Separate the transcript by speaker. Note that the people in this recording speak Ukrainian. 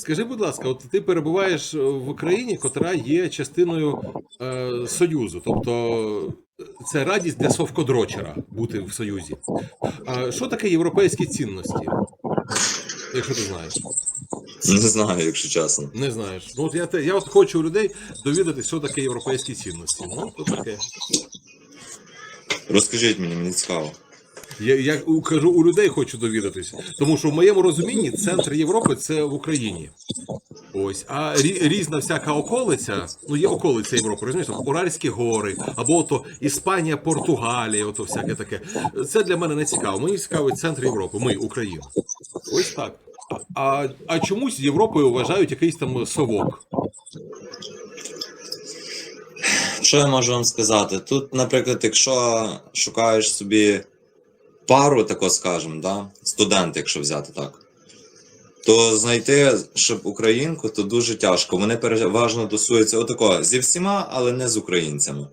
Speaker 1: Скажи, будь ласка, от ти перебуваєш в Україні, котра є частиною е, Союзу, тобто е, це радість для совкодрочера бути в Союзі. А що таке європейські цінності? Якщо ти знаєш,
Speaker 2: Не знаю, якщо чесно.
Speaker 1: не знаєш. Ну от я те, я от хочу у людей довідатися, що таке європейські цінності. Ну, то таке.
Speaker 2: Розкажіть мені, мені цікаво.
Speaker 1: Я, я кажу, у людей хочу довідатися. Тому що в моєму розумінні центр Європи це в Україні. Ось, а рі, різна всяка околиця, ну є околиця Європи, розумієш, там Уральські гори, або то Іспанія, Португалія, ото всяке таке. Це для мене не цікаво. Мені цікавий центр Європи, ми, Україна. Ось так. А, а чомусь Європою вважають якийсь там совок.
Speaker 2: Що я можу вам сказати? Тут, наприклад, якщо шукаєш собі пару, тако скажемо, да? студент, якщо взяти так, то знайти, щоб українку, то дуже тяжко. Вони переважно тусуються отако зі всіма, але не з українцями.